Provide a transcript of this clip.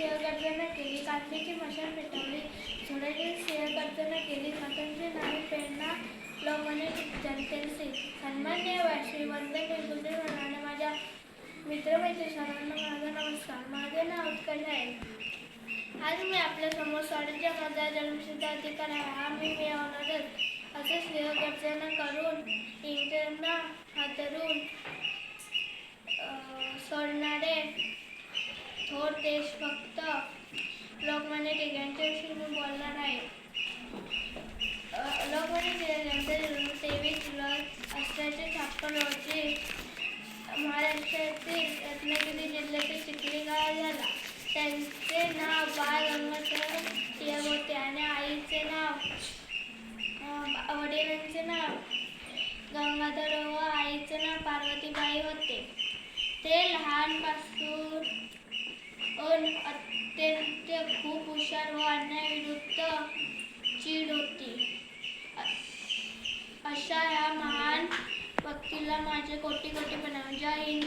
सिंहगर्जना केली कांद्याची मशाल पेटवली सोन्याची सिंहगर्जना केली मातांची नावे प्रेरणा लोकांनी जनतेचे. सन्मान्य वाशी वंदनीय गुरुजनांना माझ्या मित्रमैत्री सर्वांना माझा नमस्कार. माझे नाव उत्कर्ष आहे. आज मी आपल्यासमोर स्वातंत्र्य माझा जन्मसिद्ध अधिकार आहे. हा मी मिळवणारच असे सिंहगर्जना करून इंग्रजांना हातरून सोडणारे थोर देशभक्त लोकमान्य टिळकांच्याविषयी मी बोलणार आहे. लोकमान्य टिळकांचे तेवीस जुलै अठराशे छप्पन रोजी महाराष्ट्रातील रत्नागिरी जिल्ह्यातील चिखली गाव झाला. त्यांचे नाव बाळ गंगाधर टिळक होते आणि आईचे नाव वडिलांचे नाव गंगाधर व आईचे नाव पार्वतीबाई होते. ते लहानपासून खूप हुशार व अन्यायविरुद्ध चीड होती. अशा या महान व्यक्तीला माझे कोटी कोटी बनव जय हिंद